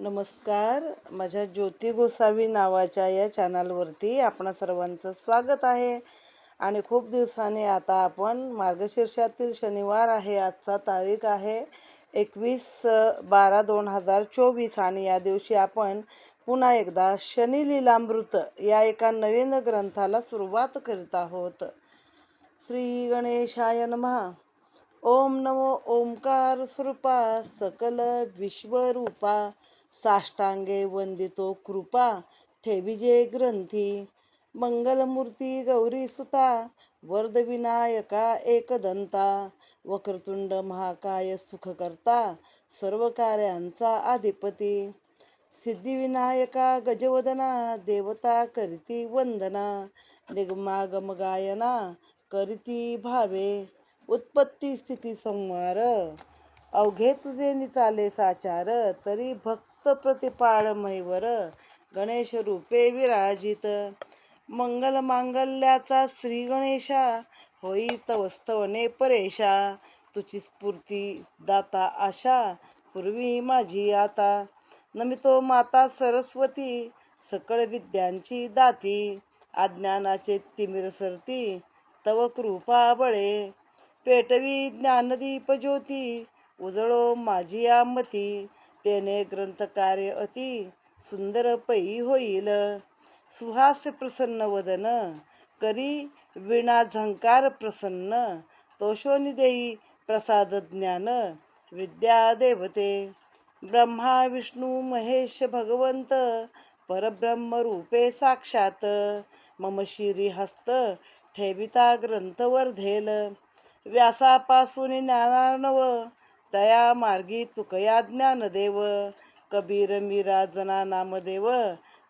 नमस्कार. माझ्या ज्योती गोसावी नावाच्या या चॅनलवरती आपणा सर्वांचं स्वागत आहे. आणि खूप दिवसांनी आता आपण मार्गशीर्षातील शनिवार आहे आजचा तारीख आहे एकवीस बारा दोन हजार चोवीस. आणि या दिवशी आपण पुन्हा एकदा शनी लीलामृत या एका नवीन ग्रंथाला सुरुवात करीत आहोत. श्री गणेशाय नमः ओम नमो ओंकार स्वरूपा सकल विश्वरूपा. साष्टांगे वंदितो कृपा ठेविजे ग्रंथी. मंगलमूर्ती गौरी सुता वरदविनायका एकदंता. वक्रतुंड महाकाय सुखकर्ता सर्व कार्यांचा अधिपती. सिद्धिविनायका गजवदना देवता करीती वंदना. निगमागमगायना करिती करीती भावे. उत्पत्ती स्थिती संवार अवघे तुझे निचाले साचार तरी भक्त प्रतिपाळ महिवर गणेश रूपे विराजित. मंगल मांगल्याचा श्री गणेशा होई तवस्तवने परेशा. तुझी स्फूर्ती दाता आशा पूर्वी माझी आता. नमितो माता सरस्वती सकळ विद्यांची दाती. अज्ञानाचे तिमिर सरती तव कृपा बळे. पेटवी ज्ञानदीप ज्योती उजळो माझी आमती. तेने ग्रंथकार्य अति सुंदर पै होईल. सुहास्य प्रसन्न वदन करी विणा झंकार प्रसन्न तोषोनी देई प्रसाद ज्ञान विद्या देवते. ब्रह्मा विष्णू महेश भगवंत परब्रह्म रूपे साक्षात मम शिरी हस्त ठेविता ग्रंथ वर्धेल व्यासापासून ज्ञानार्णव तया मार्गी तुकया ज्ञानदेव कबीर मीरा जना नामदेव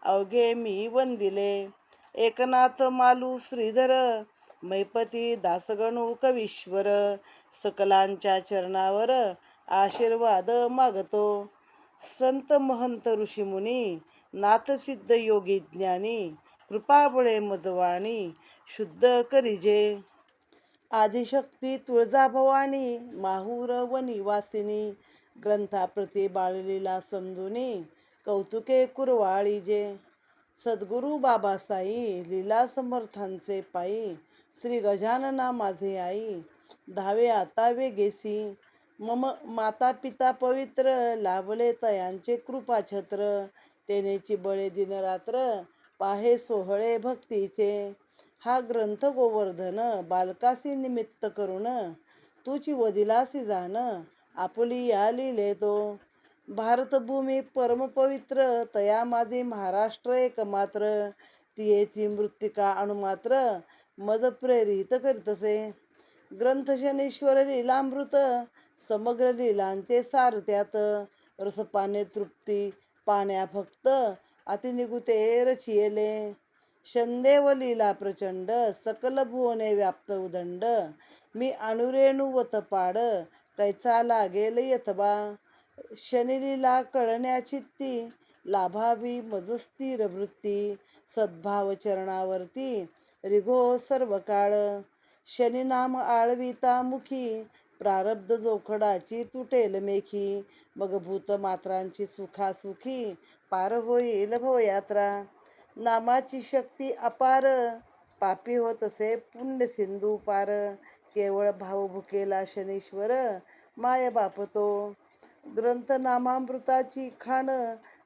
अवघे मी वंदिले. एकनाथ मालू श्रीधर. मैपती दासगणू कवीश्वर. सकलांच्या चरणावर आशीर्वाद मागतो. संत महंत ऋषीमुनी नाथसिद्ध योगी ज्ञानी. कृपाबळे मजवाणी. शुद्ध करिजे. आदिशक्ती तुळजाभवानी माहूर व निवासिनी ग्रंथाप्रती बाळलीला समजुनी कौतुके कुरवाळीजे सद्गुरू बाबासाई लीला समर्थांचे पायी श्री गजानना माझे आई धावे आता वेगेसी. मम माता पिता पवित्र लाभले तयांचे कृपाछत्र तेनेची बळे दिनरात्र पाहे सोहळे भक्तीचे. हा ग्रंथ गोवर्धन बालकासी निमित्त करून तुची वदिलासी जाण आपुली या लिहिले तो. भारतभूमी परमपवित्र तया माझी महाराष्ट्र एकमात्र. तियेची मृत्तिका अणुमात्र मज प्रेरित करीतसे. ग्रंथ शनीश्वर लीलामृत समग्र लीलांचे सार त्यात. रसपाने तृप्ती पाण्या फक्त अतिनिगुते रचियेले. शंदेव लीला प्रचंड सकल भुवने व्याप्त उदंड. मी अणुरेणू व तपाड कैचा लागेल यथबा शनिलीला कळण्याची ती लाभावी मजस्थिर वृत्ती सद्भाव चरणावरती रिघो सर्व काळ शनिनाम आळविता मुखी प्रारब्ध जोखडाची तुटेल मेखी. मग भूत मात्रांची सुखासुखी पार होईल भवयात्रा. नामाची शक्ती अपार. पापी होत असे पुण्य सिंधू पार. केवळ भाव भुकेला शनीश्वर माय बापतो ग्रंथ नामामृताची खाण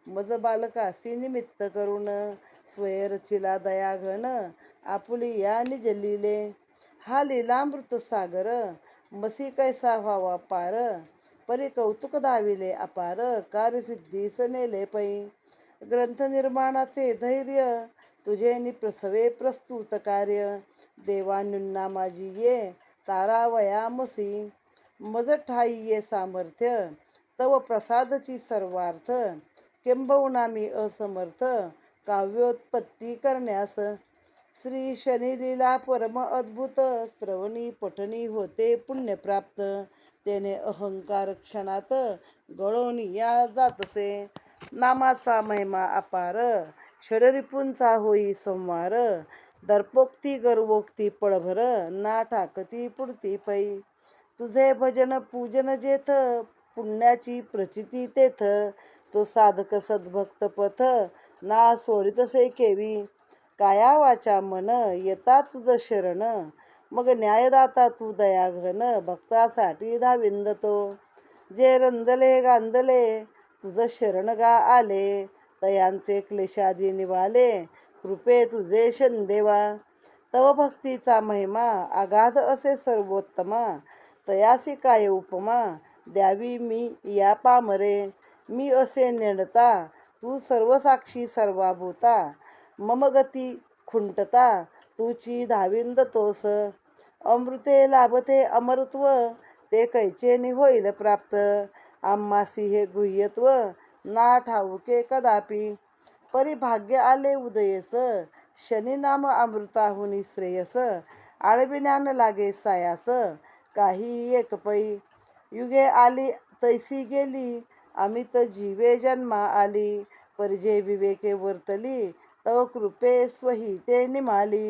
मज बालकासी निमित्त करून स्वयरचिला दयाघन आपुली या निजलिले हा लिलामृत सागर मसी कैसा व्हावा पार. परी कौतुक दाविले अपार कार्यसिद्धीस नेले पै. ग्रंथनिर्माणाचे धैर्य तुझे निप्रसवे प्रस्तुत कार्य. देवानुन्ना माझी ये तारावयामसी मज ठाई ये सामर्थ्य तव प्रसादची सर्वार्थ. किंबहुना मी असमर्थ काव्योत्पत्ती करण्यास. श्री शनिलीला परम अद्भुत श्रवणी पठणी होते पुण्यप्राप्त तेने अहंकार क्षणात गळून या जातसे. नामाचा महिमा अपार षडरिपूंचा होई सोमवार दर्पोक्ती गर्वोक्ती पळभर ना ठाकती पुढती पै. तुझे भजन पूजन जेथ पुण्याची प्रचिती तेथ तो साधक सद्भक्त पथ ना सोडितसे केवी. काया वाचा मन येता तुझ शरण मग न्यायदाता तू दया घन भक्तासाठी धाविंद तो. जे रंजले गांजले तुझं शरण गा आले तयांचे क्लेशादी निवाले कृपे तुझे शंदेवा. तव भक्तीचा महिमा आगाध असे सर्वोत्तमा तयासी काय उपमा द्यावी मी या पामरे. मी असे नेणता तू सर्वसाक्षी सर्वाभूता मम गती खुंटता तुची धाविंद तोस. अमृते लाभते अमरत्व ते कैचेनी होईल प्राप्त. आम्हासी हे गुह्यत्व ना ठाऊके कदापि. परिभाग्य आले उदयस शनिनाम अमृताहुनी श्रेयस आळविण्यान लागे सायास काही एक पै. युगे आली तैसी गेली अमित जीवे जन्मा आली परिजे विवेके वर्तली तव कृपे स्वही ते निमाली.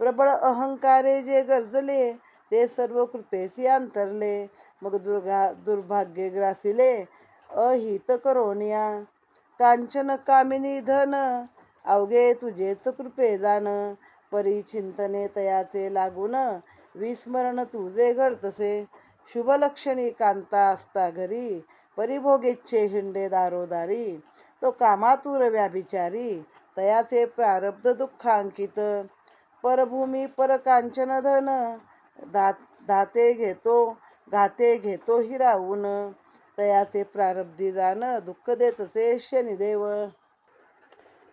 प्रबळ अहंकारे जे गरजले ते सर्व कृपेसी अंतरले मग दुर्गा दुर्भाग्य ग्रासिले अहित करोनिया कांचन कामिनी धन अवघे तुझेच कृपे जाण परिचिंतने तयाचे लागून विस्मरण तुझे घडतसे शुभलक्षणी कांता असता घरी परिभोगेच्छे हिंडे दारोदारी तो कामातूर व्याभिचारी तयाचे प्रारब्ध दुःखांकित परभूमी परकांचन धन दात दाते घेतो घाते घेतो हिरावून. तयाचे प्रारब्धी जाण दुःख देतसे शनिदेव.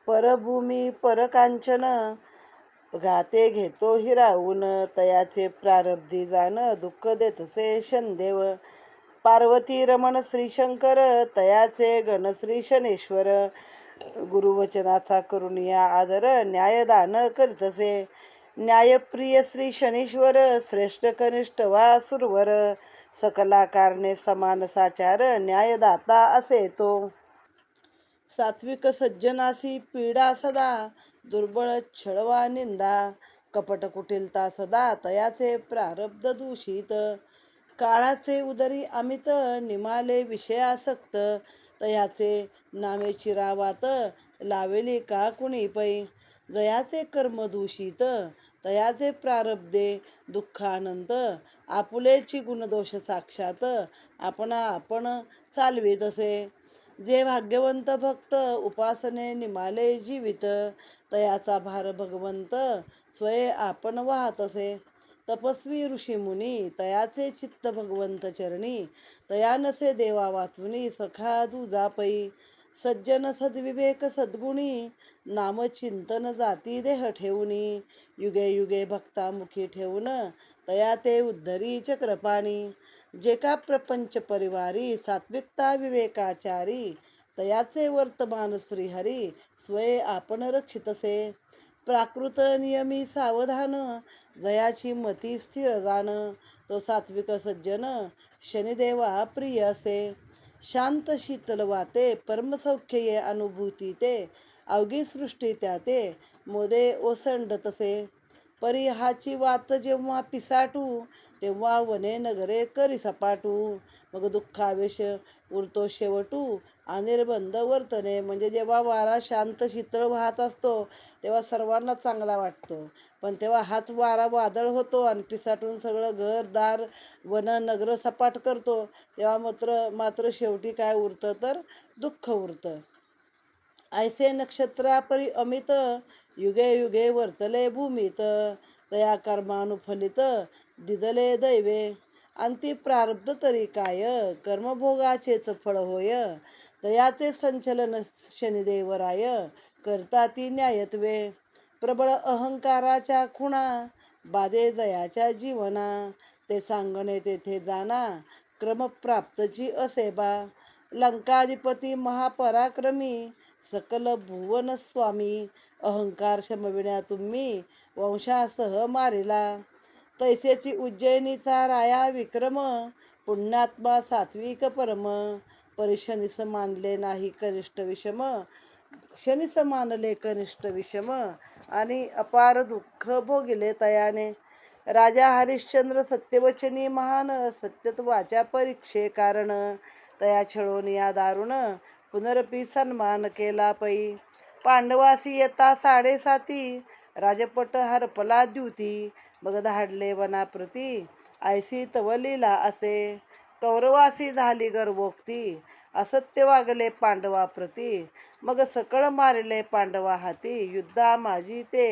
परभूमी परकांचन घाते घेतो हिरावून. तयाचे प्रारब्धी जाण दुःख देतसे शनदेव. पार्वती रमण श्रीशंकर तयाचे गणश्री शनेश्वर. गुरुवचनाचा करुणिया आदर न्यायदान करीतसे न्यायप्रिय श्री शनीश्वर श्रेष्ठ कनिष्ठ वा सुरवर सकला कारणे समान साचार न्यायदाता असे तो. सात्विक सज्जनासी पीडा सदा दुर्बळ छळवा निंदा कपट कुटिलता सदा तयाचे प्रारब्ध दूषित. काळाचे उदरी अमित निमाले विषयासक्त तयाचे नामे चिरावात लावेली का कुणी पै जयाचे कर्म दूषित तयाचे प्रारब्धे दुःखानंत. आपुलेची गुणदोष साक्षात आपण आपण चालवीत असे जे भाग्यवंत भक्त उपासने निमाले जीवित तयाचा भार भगवंत स्वये आपण वाहत असे. तपस्वी ऋषीमुनी तयाचे चित्त भगवंत चरणी तयानसे देवा वाचुनी सखा दुजापई सज्जन सद्विवेक सद्गुणी नामचिंतन जाती देह ठेवणी युगे युगे भक्तामुखी ठेवून तया ते उद्धरी चक्रपाणी. जे का प्रपंच परिवारी सात्विकता विवेकाचारी तयाचे वर्तमान श्रीहरी स्वय आपण रक्षितसे. प्राकृत नियमी सावधान जयाची मती स्थिर जाण तो सात्विक सज्जन शनिदेवा प्रिय असे. शांत शीतल वाते परमसौख्यये अनुभूती ते अवघी सृष्टी त्या ते मोदे ओसंडतसे. परी हाची वात जेव्हा पिसाटू तेव्हा वने नगरे करी सपाटू. मग दुःखावेश उरतो शेवटू अनिर्बंध वर्तने म्हणजे जेव्हा वारा शांत शीतळ वाहत असतो तेव्हा सर्वांना चांगला वाटतो. पण तेव्हा हाच वारा वादळ होतो आणि पिसाटून सगळं घर दार वन नगर सपाट करतो. तेव्हा मात्र मात्र शेवटी काय उरतं तर दुःख उरतं. ऐसे नक्षत्रापरी अमित युगे युगे वर्तले भूमीत. तया कर्मानुफलित दिदले दैवे. अंती प्रारब्ध तरी काय? कर्मभोगाचेच फळ होय. तयाचे संचलन शनिदेवराय करता ती न्यायत्वे. प्रबळ अहंकाराच्या खुणा बादे जयाच्या जीवना. ते सांगणे तेथे जाणा क्रमप्राप्तची असेबा. लंकाधिपती महापराक्रमी सकल भुवन स्वामी. अहंकार शमविण्या तुम्ही वंशासह मारिला. तैसेची उज्जैनीचा राया विक्रम पुण्यात्मा सात्विक परम. परिशनिस मानले नाही कनिष्ठ विषम शनिस मानले कनिष्ठ विषम. आणि अपार दुःख भोगिले तयाने. राजा हरिश्चंद्र सत्यवचनी महान सत्यत्वाच्या परीक्षे कारण. तया छळून या दारुण पुनरपी सन्मान केला पै. पांडवासी येता साडेसाती राजपट हरपला द्युती. मग धाडले वनाप्रती आयसी तवलीला असे. कौरवासी झाली गर्भोक्ती असत्य वागले पांडवाप्रती मग सकळ मारिले पांडवा हाती. युद्धा माझी ते.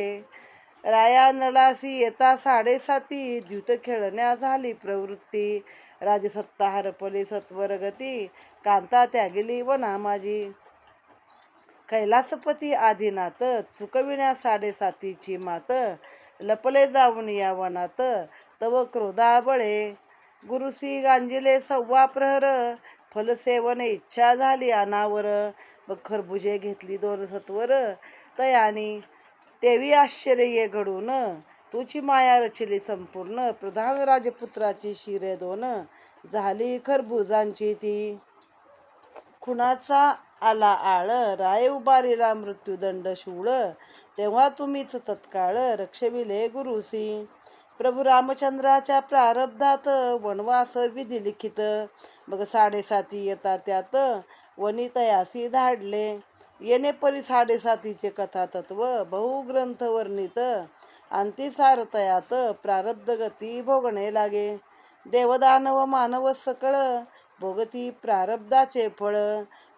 राया नळासी येता साडेसाती. द्युत खेळण्या झाली प्रवृत्ती. राजसत्ता हरपली सत्वरगती कांता त्यागिली वना माझी. कैलासपती आदिनाथ चुकविण्या साडेसातीची मात. लपले जाऊन या वनात. तव क्रोधा बळे गुरुसी गांजिले सव्वा प्रहर फलसेवन इच्छा झाली अनावर. मग खरबुजे घेतली दोन सत्वर तयानी तेवी आश्चर्य घडून तुची माया रचली संपूर्ण. प्रधान राजपुत्राची शिरे दोन झाली खरबुजांची ती. खुणाचा आला आळ राय उभारीला मृत्यूदंड शूळ. तेव्हा तुम्हीच तत्काळ रक्षविले गुरुसी प्रभू रामचंद्राच्या प्रारब्धात वनवास विधी लिखित. मग साडेसाती येतात त्यात वनितयासी धाडले. येणे परी साडेसातीचे कथा तत्व बहुग्रंथ वर्णित. अंतिसारतयात प्रारब्ध गती भोगणे लागे. देवदानव मानव सकळ भोगती प्रारब्धाचे फळ.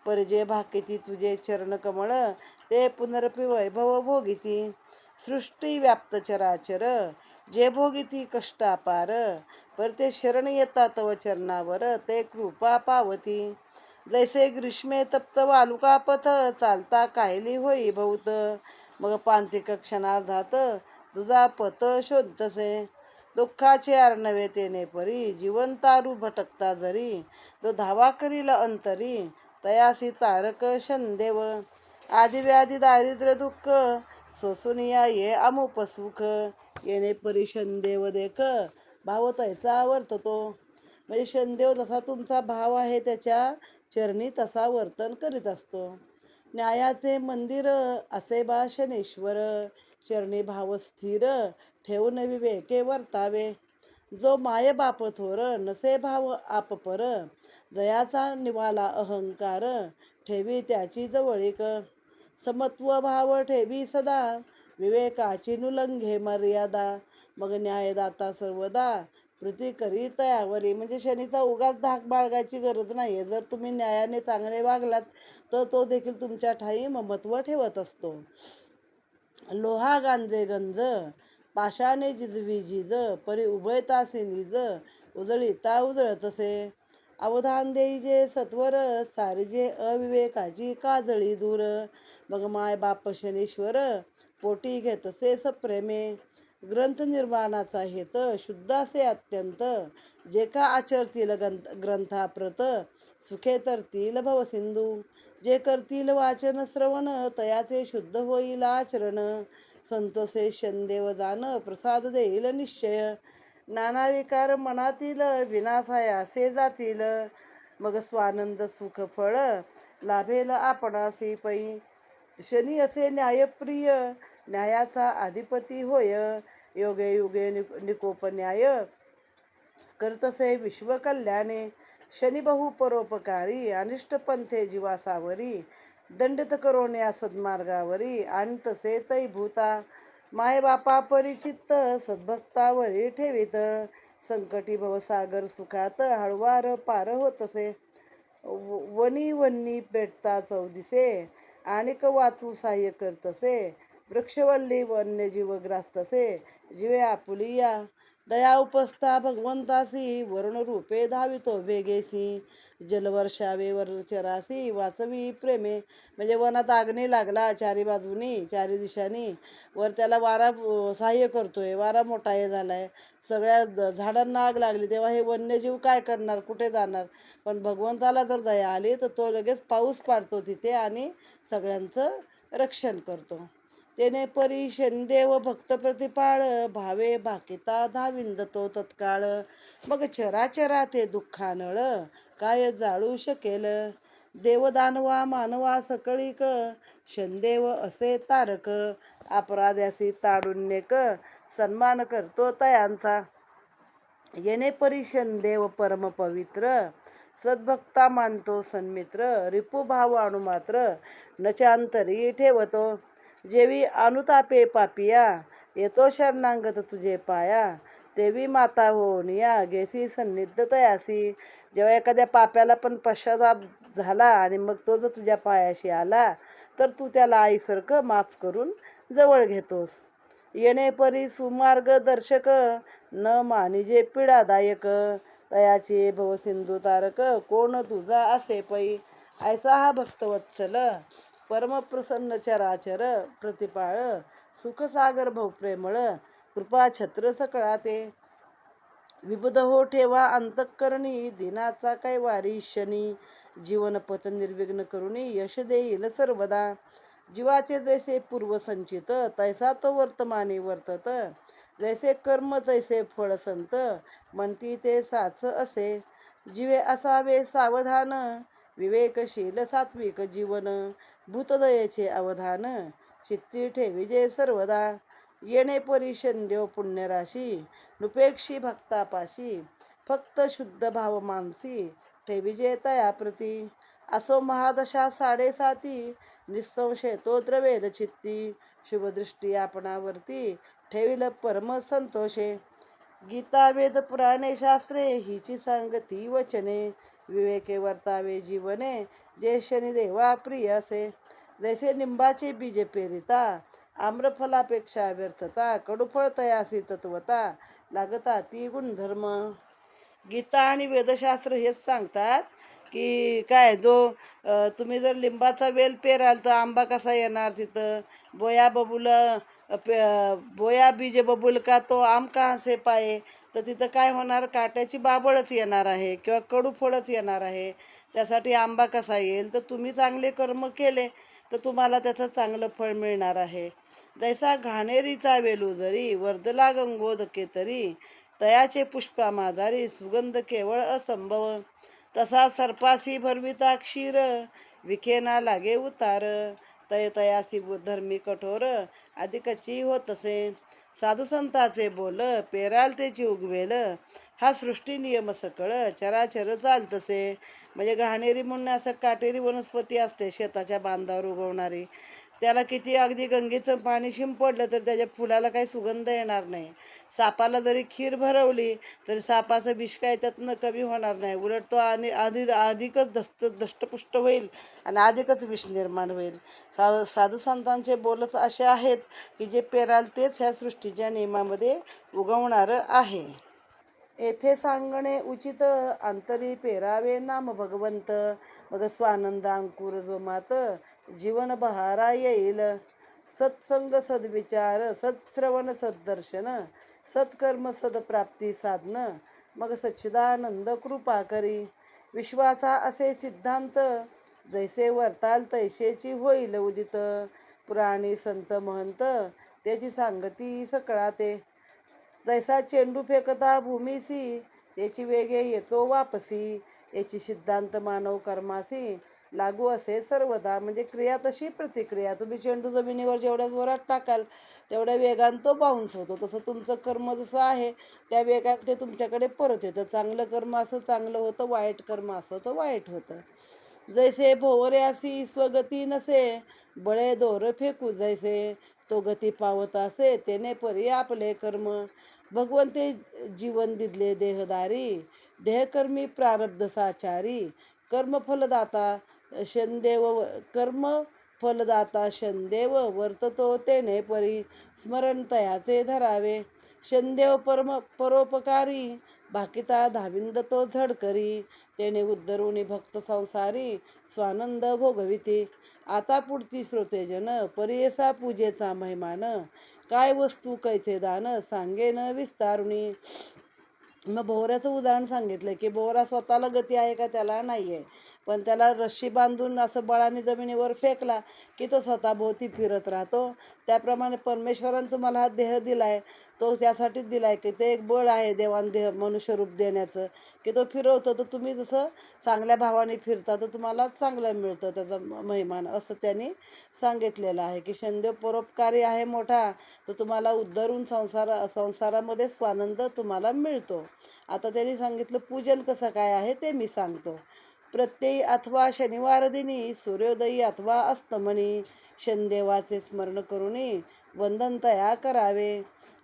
परजे भाकिती तुझे चरणकमळ ते पुनरपी वैभव भोगिती. सृष्टी व्याप्त चराचर जे भोगिती कष्टापार पर ते शरण येतात तव चरणावर ते कृपा पावती. जैसे ग्रीष्मे तप्त वालुका पथ चालता कायली होई भौत. मग पांतिक क्षणार्धात तुझा पथ शोधतसे. दुःखाचे अर्णवे तेने परी जीवनतारू भटकता जरी. तो धावा करील अंतरी तयासी तारक शंदेव. आदिव्याधी दारिद्र्य दुःख सोसून या ये अमुप सुख येणे परी शंदेव देख भाव तैसा वर्ततो म्हणजे शनदेव जसा तुमचा भाव आहे त्याच्या चरणी तसा वर्तन करीत असतो. न्यायाचे मंदिर असे बा शनेश्वर चरणी भाव स्थिर ठेवून विवेके वर्तावे. जो माय बाप थोर नसे भाव आपपर जयाचा निवाला अहंकार ठेवी त्याची जवळीक. समत्व भाव ठेवी सदा. विवेकाची नुलंघे मर्यादा. मग न्यायदाता सर्वदा कृती करी तयावरी म्हणजे शनीचा उगाच धाक बाळगायची गरज नाही जर तुम्ही न्यायाने चांगले वागलात तर तो देखील तुमच्या ठाई ममत्व ठेवत असतो. लोहा गांजे गंज पाशाने जिजवी जिज परी उभयता निज उजळीता उजळतसे. अवधान देई जे सत्वर सारजे अविवेकाची काजळी दूर मग माय बाप शनीश्वर पोटी घेतसे सप्रेमे. ग्रंथ निर्माणाचा हेत शुद्धासे अत्यंत. जे का आचरतील ग्रंथ ग्रंथाप्रत सुखे तरतील भवसिंधू जे करतील वाचन श्रवण तयाचे शुद्ध होईल आचरण. संतसे शनदेव जाण प्रसाद देईल निश्चय. नाना विकार मनातील विनाशायासे जातील मग स्वानंद सुख फळ लाभेल आपणासी पै. शनी असे न्यायप्रिय न्यायाचा अधिपती होय. योगे युगे निकोप न्याय करतसे विश्वकल्याणे शनी बहु परोपकारी अनिष्ट पंथे जीवासावरी. दंडित करोण्या सद्मार्गावरी आणि तसे मायबापा परिचित माय बापा सद्भक्तावरी ठेवीत. संकटी भवसागर सुखात हळवार पार होतसे. व- वनी वन्नी पेटता चौदिसे. आणिक वातू सहाय्य करतसे. वृक्षवल्ली वन्यजीव ग्रास्तसे. जीवे आपुलिया दया उपस्था भगवंतासी. वरुण रूपे धावितो वेगेसी. जलवर्षावे वरचरासी वासवी प्रेमे. म्हणजे वनात आग्नी लागला चारी बाजूनी चारी दिशांनी. वर त्याला वारा सहाय्य करतोय. वारा मोठा हे झाला आहे सगळ्या ज- झाडांना आग लागली. तेव्हा हे वन्यजीव काय करणार? कुठे जाणार? पण भगवंताला जर दया आली तर तो लगेच पाऊस पाडतो तिथे आणि सगळ्यांचं रक्षण करतो. तेने परी शनदेव भक्त प्रतिपाळ भावे भाकिता धाविंदतो तत्काळ. मग चराचरा ते दुःखानळ काय जाळू शकेल? देवदानवा मानवा सकळीक शनदेव असे तारक. अपराध्यासी ताडुन्यक सन्मान करतो तयांचा. येणे परी शनदेव परम पवित्र सद्भक्ता मानतो सन्मित्र रिपू भाव अणु मात्र नचांतरी ठेवतो. जेवी अनुतापे पापिया येतो शरणांगत तुझे पाया. देवी माता होऊन या गेसी सन्निध तयासी. जेव्हा एखाद्या पाप्याला पण पश्चाताप झाला आणि मग तो जर तुझ्या पायाशी आला तर तू त्याला आईसारखं माफ करून जवळ घेतोस. येणे परी सुमार्ग दर्शक न मानिजे पीडादायक. तयाचे भवसिंधू तारक कोण तुझा असे पै? ऐसा हा भक्तवत्सल परमप्रसन्न चराचर प्रतिपाळ सुखसागर भवप्रेमळ कृपा छत्र सकळा ते. विबुध हो ठेवा अंतःकरणी दिनाचा काय वारी शनी. जीवन निर्विघ्न करुणी यश देईल सर्वदा. जीवाचे जैसे पूर्वसंचित तैसा तो वर्तमानी वर्तत. जैसे कर्म तैसे फळ संत म्हणती ते साच असे. जीवे असावे सावधान विवेकशील सात्विक जीवन भूतदयेचे अवधान चित्ती ठेविजे सर्वदा. येणे परिशन देव पुण्यराशी नुपेक्षी भक्तापाशी फक्त शुद्ध भाव मानसी ठेविजे तयाप्रती. असो महादशा साडेसाती निसंशय तो द्रवेल चित्ती शुभदृष्टी आपणावरती ठेविल परम संतोषे. गीता वेद पुराणे शास्त्रे हिची सांगती वचने विवेके वर्तावे जीवने जे शनिदेवा प्रिय असे. जैसे निंबाचे बीजे पेरिता आम्रफलापेक्षा व्यर्थता कडुफळ तयासी तत्वता लागता ती गुणधर्म. गीता आणि वेदशास्त्र हेच सांगतात की काय जो तुम्ही जर लिंबाचा वेल पेराल तर आंबा कसा येणार तिथं? बोया बबुल पे बोया बीजे बबुल का तो आम का से पाये तर तिथं काय होणार? काट्याची बाबळच येणार आहे किंवा कडूफळच येणार आहे. त्यासाठी आंबा कसा येईल? तर तुम्ही चांगले कर्म केले तर तुम्हाला त्याचं चांगलं फळ मिळणार आहे. जैसा घाणेरीचा वेलू जरी वर्दला गंगोदके तरी तयाचे पुष्पा माधारी सुगंध केवळ असंभव. तसा सर्पासी भरविता क्षीर विखेना लागे उतार तय तयासी धर्मी कठोर अधिकची होतसे. साधू संताचे बोल पेराल त्याची उगवेल हा सृष्टी नियम सकळ चराचर चालतसे. म्हणजे घाणेरी म्हणून असं काटेरी वनस्पती असते शेताच्या बांधावर उगवणारी. त्याला किती अगदी गंगेचं पाणी शिंपडलं तर त्याच्या फुलाला काही सुगंध येणार नाही. सापाला जरी खीर भरवली तरी सापाचं विष काय त्यातनं कमी होणार नाही. उलट तो आणि आधी अधिकच दस्त दष्टपुष्ट होईल आणि अधिकच विष निर्माण होईल. सा साधू संतांचे बोलच असे आहेत की जे पेराल तेच ह्या सृष्टीच्या नियमामध्ये उगवणारं आहे. येथे सांगणे उचित अंतरी पेरावे नाम भगवंत. मग स्वानंद अंकुर जो मात जीवन बहारा येईल. सत्संग सद्विचार सत्श्रवण सद्दर्शन सत्कर्म सदप्राप्ती साधन. मग सच्चिदानंद कृपा करी. विश्वाचा असे सिद्धांत जैसे वर्ताल तैसेची होईल उदित. पुराणी संत महंत त्याची सांगती सकळा ते जैसा चेंडू फेकता भूमीसी त्याची वेगे येतो वापसी. याची सिद्धांत मानव कर्मासी. लागू असे सर्वदा. म्हणजे क्रिया तशी प्रतिक्रिया. तुम्ही चेंडू जमिनीवर जेवढ्या जोरात टाकाल तेवढ्या वेगानं तो बाउन्स होतो. तसं तुमचं कर्म जसं आहे त्या वेगात ते तुमच्याकडे परत येतं. चांगलं कर्म असं चांगलं होतं वाईट कर्म असं तर वाईट होतं. जैसे भोवऱ्यासी स्वगती नसे बळे दोर फेकू जैसे. तो गती पावत असे तेने परी आपले कर्म. भगवंते जीवन दिदले देहदारी देहकर्मी प्रारब्ध साचारी. कर्मफलदाता शनदेव कर्म फलदाता शनदेव वर्ततो तेने परी. स्मरण तयाचे धरावे. शनदेव परम परोपकारी. भाकिता धाविंद तो झडकरी तेने उद्धरुणी भक्त संसारी. स्वानंद भोगविती. आता पुढती श्रोतेजन परियसा पूजेचा महिमान. काय वस्तू कैचे दान सांगेन विस्तारुणी मग भोवऱ्याचं उदाहरण सांगितलं की भोवरा स्वतःला गती आहे का त्याला नाही आहे पण त्याला रस्सी बांधून असं बळाने जमिनीवर फेकला की तो स्वतःभोवती फिरत राहतो. त्याप्रमाणे परमेश्वरानं तुम्हाला हा देह दिला आहे तो त्यासाठीच दिला आहे की ते एक बळ आहे देवान देह मनुष्यरूप देण्याचं. की तो फिरवतो तर तुम्ही जसं चांगल्या भावाने फिरता तर तुम्हाला चांगलं मिळतं त्याचा म- महिमान. असं त्यांनी सांगितलेलं आहे की शंदेव परोपकारी आहे मोठा तर तुम्हाला उद्धरून संसार संसारामध्ये स्वानंद तुम्हाला मिळतो. आता त्यांनी सांगितलं पूजन कसं काय आहे ते मी सांगतो. प्रत्ययी अथवा शनिवार दिनी सूर्योदयी अथवा अस्तमनी शनदेवाचे स्मरण करुनी वंदन तया करावे.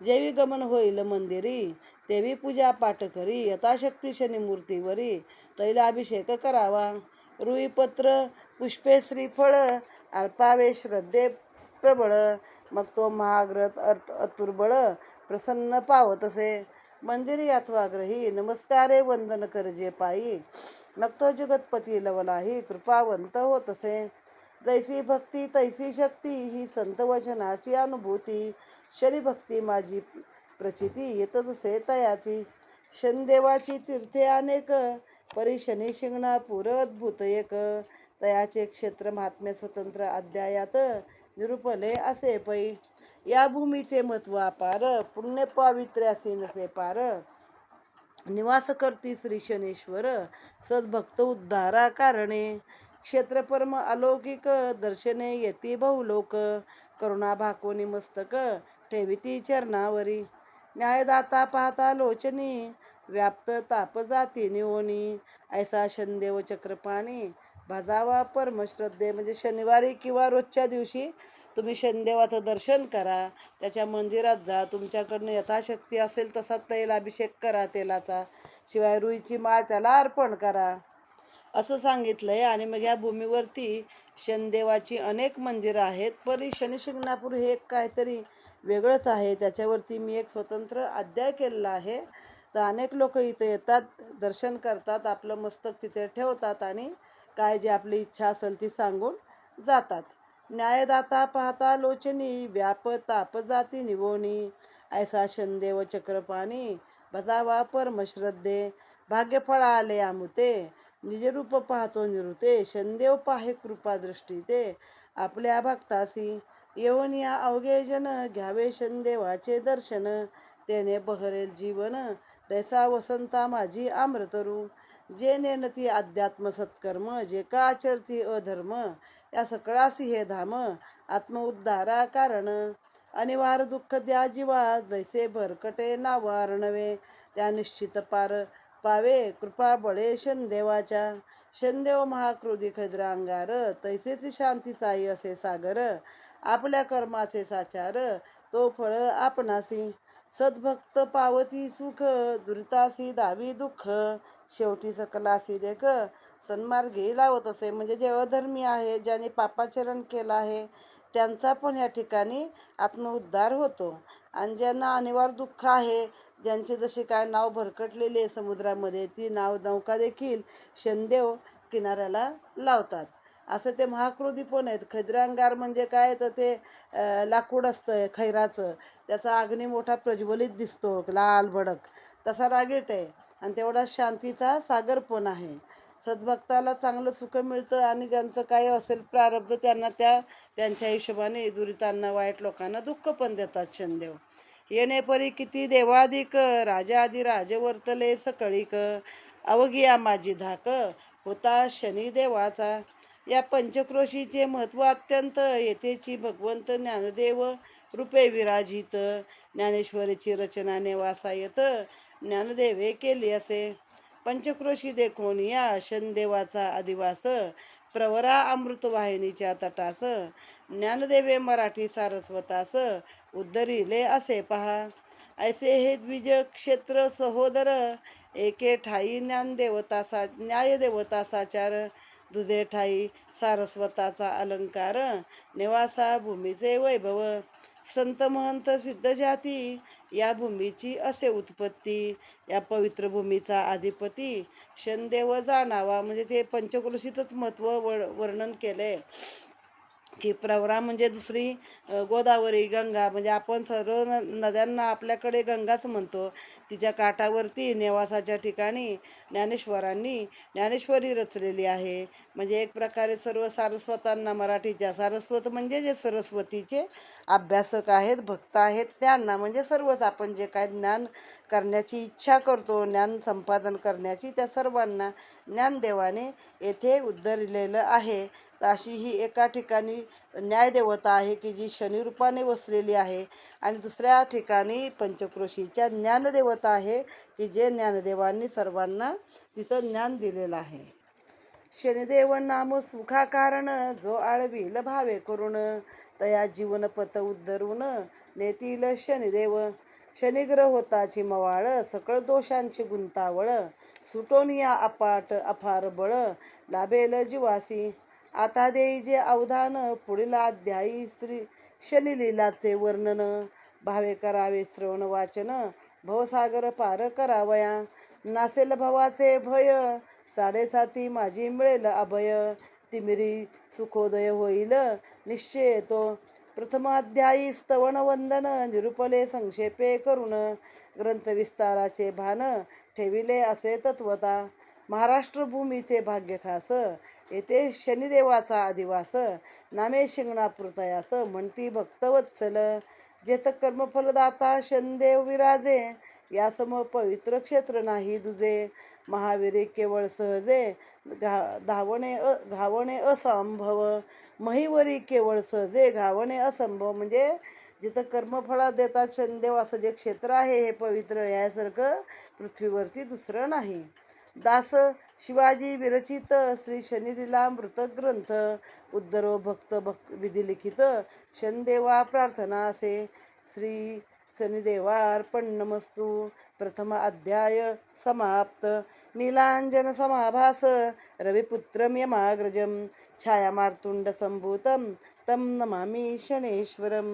जेवी गमन होईल मंदिरी देवी पूजा पाठ करी यथाशक्ती शनिमूर्तीवरी तैलाभिषेक करावा. रुईपत्र पुष्पे श्रीफळ अल्पावे श्रद्धे प्रबळ मग तो महाग्रत अर्थ अतुर्बळ प्रसन्न पावतसे. मंदिरी अथवाग्रही नमस्कारे वंदन करजे पायी. नक्तो जगतपती लवलाही कृपावंत होतसे जैसी भक्ती तैसी शक्ती ही संत वचनाची अनुभूती. शरीभक्ती माझी प्रचिती येतसे तयाची शनदेवाची तीर्थे अनेक परी शनी शिंगणापूर अद्भुत एक. तयाचे क्षेत्र महात्म्य स्वतंत्र अध्यायात निरुपले असे पै. या भूमीचे महत्त्व अपार पुण्य पावित्र्यासी नसे पार. निवास करती श्री शनेश्वर सद्भक्त उद्धारा कारणे. क्षेत्रपरम अलौकिक दर्शने येती बहुलोक. करुणा भाकोनी मस्तक ठेविती चरणावरी. न्यायदाता पाहता लोचनी व्याप्त ताप जाती निओनी ऐसा शनदेव चक्रपाणी भजावा परमश्रद्धे म्हणजे शनिवारी किंवा रोजच्या दिवशी तुम्ही शनिदेवाचं दर्शन करा त्याच्या मंदिरात जा तुमच्याकडनं यथाशक्ती असेल तसा तैल अभिषेक करा तेलाचा. शिवाय रुईची माळ त्याला अर्पण करा. असं सांगितलंय आणि मग या भूमीवरती शनिदेवाची अनेक मंदिरं आहेत. परी शनी शिंगणापूर हे एक काहीतरी वेगळंच आहे. त्याच्यावरती मी एक स्वतंत्र अध्याय केलेला आहे. तर अनेक लोक इथे येतात दर्शन करतात आपलं मस्तक तिथे ठेवतात आणि काय जी आपली इच्छा असेल ती सांगून जातात. न्यायदाता पाहता लोचनी व्याप ताप जाती निवोनी ऐसा शनदेव चक्रपाणी भजावा परमश्रद्धे भाग्यफळ आले आमुते निजरूप पाहतो निरुते शनदेव पाहे कृपा दृष्टी ते आपल्या भक्तासी येऊन या अवघे जन घ्यावे शनदेवाचे दर्शन तेने बहरेल जीवन तैसा वसंता माझी आम्रतरू जे नेनती अध्यात्म सत्कर्म जे का आचरती अधर्म या सकळासी हे धाम आत्मउद्धारा कारण. अनिवार दुःख द्या जीवा जैसे भरकटे नावारणवे त्या निश्चित पार पावे कृपा बळे शनदेवाच्या. शनदेव महाक्रोधी खैद्र अंगार तैसेच शांतीचाई असे सागर. आपल्या कर्माचे साचार तो फळ आपणासी. सद्भक्त पावती सुख दुरितासी दावी दुःख. शेवटी सकलासी देख सन्मार्गी लावत असे. म्हणजे जे अधर्मी आहे ज्याने पापाचरण केलं आहे त्यांचा पण या ठिकाणी आत्मउद्धार होतो. आणि ज्यांना अनिवार्य दुःख आहे ज्यांची जशी काय नाव भरकटलेली आहे समुद्रामध्ये ती नाव नौका देखील शनदेव किनाऱ्याला लावतात. असं ते महाक्रोधी पण आहेत. खैद्रांगार म्हणजे काय तर ते लाकूड असतं खैराचं. त्याचा अग्नी मोठा प्रज्वलित दिसतो लाल भडक. तसा रागीट आहे. आणि तेवढा शांतीचा सागर पण आहे. सद्भक्ताला चांगलं सुख मिळतं आणि ज्यांचं काही असेल प्रारब्ध त्यांना त्या त्यांच्या हिशोबाने दुरितांना वाईट लोकांना दुःख पण देतात शनदेव. येणेपरी किती देवाधिक राजा आधी राजवर्तले सकळीक अवघिया माझी धाक होता शनी देवाचा. या पंचक्रोशीचे महत्त्व अत्यंत येथेची भगवंत ज्ञानदेव रूपे विराजित. ज्ञानेश्वरीची रचना नेवासा येत ज्ञानदेवे केली असे. पंचक्रोशी देखून या शनदेवाचा अधिवास. प्रवरा अमृतवाहिनीच्या तटास. ज्ञानदेवे मराठी सारस्वतास. उद्धरिले असे पहा. ऐसे हे द्विज क्षेत्र सहोदर. एके ठाई ज्ञानदेवतासा न्यायदेवतासाचार. दुजे ठाई सारस्वताचा अलंकार निवासा भूमीचे वैभव संत महंत सिद्ध जाती या भूमीची असे उत्पत्ती या पवित्र भूमीचा अधिपती शनदेव जाणावा म्हणजे ते पंचक्रोशीचंच महत्त्व वर वर्णन आहे की प्रवरा म्हणजे दुसरी गोदावरी गंगा. म्हणजे आपण सर्व न नद्यांना आपल्याकडे गंगाच म्हणतो. तिच्या काठावरती नेवासाच्या ठिकाणी ज्ञानेश्वरांनी ज्ञानेश्वरी रचलेली आहे. म्हणजे एक प्रकारे सर्व सारस्वतांना मराठीच्या सारस्वत म्हणजे जे सरस्वतीचे अभ्यासक आहेत भक्त आहेत त्यांना म्हणजे सर्वच आपण जे काय ज्ञान करण्याची इच्छा करतो ज्ञान संपादन करण्याची त्या सर्वांना ज्ञानदेवाने येथे उद्धरलेलं आहे. तर अशी ही एका ठिकाणी न्यायदेवता आहे की जी शनिरूपाने वसलेली आहे. आणि दुसऱ्या ठिकाणी पंचक्रोशीच्या ज्ञानदेवता आहे की जे ज्ञानदेवांनी सर्वांना तिथं ज्ञान दिलेलं आहे. शनिदेव नाम सुखा कारण जो आळवील भावे करून तया जीवन पत उद्धरून नेतील शनिदेव. शनिग्रह होताची मवाळ सकळ दोषांची गुंतावळ सुटोन या अपाट अफार बळ. लाभेल जीवासी आता देई जे अवधान पुढील अध्यायी श्री शनिलीलाचे वर्णन. भावे करावे श्रवण वाचन भवसागर पार करावया. नासेल भवाचे भय साडेसाती माझी मिळेल अभय. तिमिरी सुखोदय होईल निश्चय येतो. प्रथमाध्यायी अध्यायी वंदन निरुपले संक्षेपे करून ग्रंथविस्ताराचे भान ठेविले असे तत्वता. महाराष्ट्रभूमीचे भाग्यखास भाग्य खास येथे शनिदेवाचा अधिवास नामे शिंगणापुरतयास म्हणती भक्तवत्सल जेत कर्मफलदाता शनदेव विराजे यासम पवित्र क्षेत्र नाही दुजे. महावीरे केवळ सहजे घा धावणे अ घावणे असंभव. महिवरी केवळ सहजे घावणे असंभव. म्हणजे जिथं कर्मफळा देतात शनदेव असं जे क्षेत्र आहे हे पवित्र यासारखं पृथ्वीवरती दुसरं नाही. दास शिवाजी विरचित श्री शनिलीला मृतग्रंथ उद्धरो भक्त भक्त विधिलिखित शनदेवा प्रार्थना असे श्री शनिदेवार्पण नमस्तू. प्रथम अध्याय समाप्त. नीलांजन समाभास रविपुत्रम यमाग्रजम छायामार्तुंड संभूतम तम नमामि शनेश्वरम.